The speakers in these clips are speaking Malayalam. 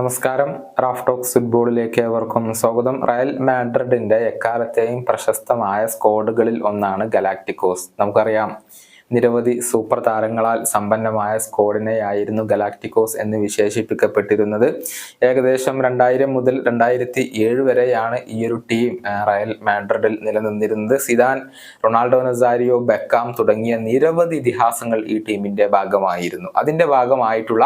നമസ്കാരം. റാഫ് ടോക്സ് ഫുട്ബോളിലേക്ക് ഏവർക്കും സ്വാഗതം. റയൽ മാഡ്രിഡിന്റെ എക്കാലത്തെയും പ്രശസ്തമായ സ്ക്വാഡുകളിൽ ഒന്നാണ് ഗലാക്ടിക്കോസ് നമുക്കറിയാം നിരവധി സൂപ്പർ താരങ്ങളാൽ സമ്പന്നമായ സ്കോഡിനെയായിരുന്നു ഗലാക്ടിക്കോസ് എന്ന് വിശേഷിപ്പിക്കപ്പെട്ടിരുന്നത്. ഏകദേശം രണ്ടായിരം മുതൽ രണ്ടായിരത്തി ഏഴ് വരെയാണ് ഈ ഒരു ടീം റയൽ മാഡ്രിഡിൽ നിലനിന്നിരുന്നത്. സിദാൻ റൊണാൾഡോ നസാരിയോ ബെക്കാം തുടങ്ങിയ നിരവധി ഇതിഹാസങ്ങൾ ഈ ടീമിന്റെ ഭാഗമായിരുന്നു. അതിന്റെ ഭാഗമായിട്ടുള്ള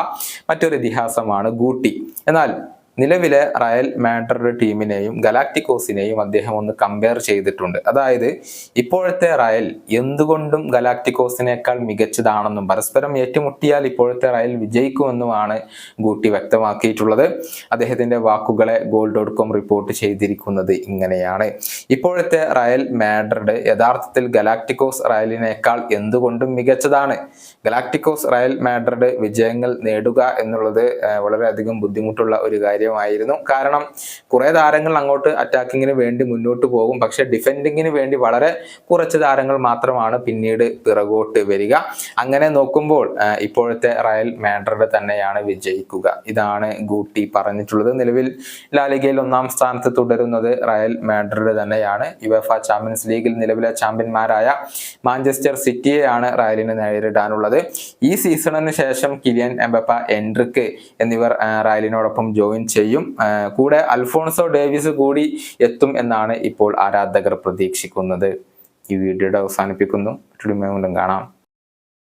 മറ്റൊരു ഇതിഹാസമാണ് ഗൂട്ടി. എന്നാൽ നിലവിലെ റയൽ മാഡ്രിഡ് ടീമിനെയും ഗലാക്ടിക്കോസിനെയും അദ്ദേഹം ഒന്ന് കമ്പയർ ചെയ്തിട്ടുണ്ട്. അതായത് ഇപ്പോഴത്തെ റയൽ എന്തുകൊണ്ടും ഗലാക്ടിക്കോസിനേക്കാൾ മികച്ചതാണെന്നും പരസ്പരം ഏറ്റുമുട്ടിയാൽ ഇപ്പോഴത്തെ റയൽ വിജയിക്കുമെന്നുമാണ് ഗൂട്ടി വ്യക്തമാക്കിയിട്ടുള്ളത്. അദ്ദേഹത്തിന്റെ വാക്കുകളെ ഗോൾ ഡോട്ട് കോം റിപ്പോർട്ട് ചെയ്തിരിക്കുന്നത് ഇങ്ങനെയാണ്. ഇപ്പോഴത്തെ റയൽ മാഡ്രിഡ് യഥാർത്ഥത്തിൽ ഗലാക്ടിക്കോസ് റയലിനേക്കാൾ എന്തുകൊണ്ടും മികച്ചതാണ്? ഗലാക്ടിക്കോസ് റയൽ മാഡ്രിഡ് വിജയങ്ങൾ നേടുക എന്നുള്ളത് വളരെയധികം ബുദ്ധിമുട്ടുള്ള ഒരു കാര്യമായിരുന്നു. കാരണം കുറേ താരങ്ങൾ അങ്ങോട്ട് അറ്റാക്കിങ്ങിന് വേണ്ടി മുന്നോട്ട് പോകും. പക്ഷെ ഡിഫെൻഡിങ്ങിന് വേണ്ടി വളരെ കുറച്ച് താരങ്ങൾ മാത്രമാണ് പിന്നീട് പിറകോട്ട് വരിക. അങ്ങനെ നോക്കുമ്പോൾ ഇപ്പോഴത്തെ റയൽ മാഡ്രിഡ് തന്നെയാണ് വിജയിക്കുക. ഇതാണ് ഗൂട്ടി പറഞ്ഞിട്ടുള്ളത്. നിലവിൽ ലാലിഗയിൽ ഒന്നാം സ്ഥാനത്ത് തുടരുന്നത് റയൽ മാഡ്രിഡ് തന്നെയാണ്. യുവഫ ചാമ്പ്യൻസ് ലീഗിൽ നിലവിലെ ചാമ്പ്യന്മാരായ മാഞ്ചസ്റ്റർ സിറ്റിയെയാണ് റയലിന് നേരിടാനുള്ളത്. ഈ സീസണിന് ശേഷം കിലിയൻ എംബപ്പ എൻട്രിക്ക് എന്നിവർ റയലിനോടൊപ്പം ജോയിൻ ചെയ്യും. കൂടെ അൽഫോൺസോ ഡേവിസ് കൂടി എത്തും എന്നാണ് ഇപ്പോൾ ആരാധകർ പ്രതീക്ഷിക്കുന്നത്. ഈ വീഡിയോയുടെ അവസാനിപ്പിക്കുന്നു. വീണ്ടും കാണാം.